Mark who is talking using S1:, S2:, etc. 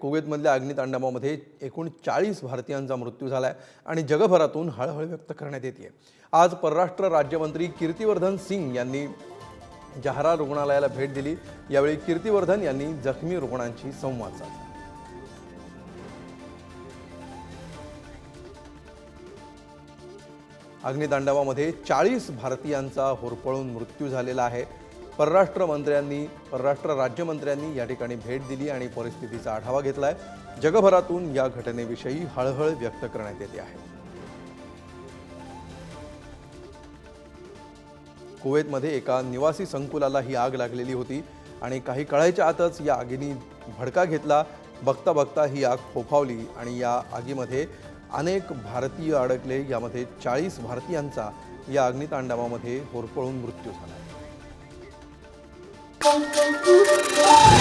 S1: कुवेतमधल्या अग्नितांडवामध्ये एकूण चाळीस भारतीयांचा मृत्यू झाला आहे आणि जगभरातून हळहळ व्यक्त करण्यात येते आज परराष्ट्र राज्यमंत्री कीर्तिवर्धन सिंग यांनी जहारा रुग्णालयाला भेट दिली. यावेळी कीर्तिवर्धन यांनी जखमी रुग्णांशी संवाद साधला. अग्नितांडवामध्ये चाळीस भारतीयांचा होरपळून मृत्यू झालेला आहे. परराष्ट्र मंत्र्यांनी परराष्ट्र राज्यमंत्र्यांनी या ठिकाणी भेट दिली आणि परिस्थितीचा आढावा घेतला आहे जगभरातून या घटनेविषयी हळहळ व्यक्त करण्यात येते आहे. कुवेतमध्ये एका निवासी संकुलाला ही आग लागलेली होती आणि काही कळायच्या आतच या आगीने भडका घेतला. बघता बघता ही आग फोफावली आणि या आगीमध्ये अनेक भारतीय अडकले. यामध्ये चाळीस भारतीयांचा या अग्नितांडवामध्ये होरपळून मृत्यू झाला. bom, bom, bom.